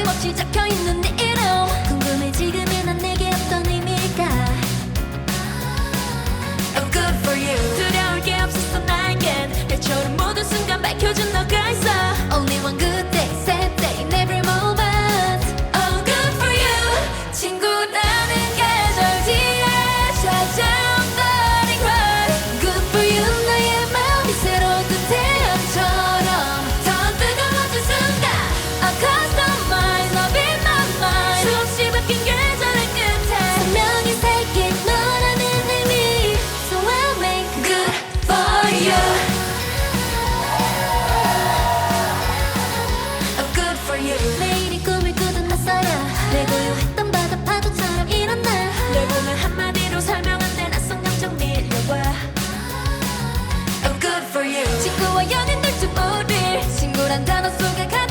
끊임없이 적혀있는 내 이름. 궁금해 지금이 for you 친구와 연인들 줄 모를 친구란 단어 속에 가득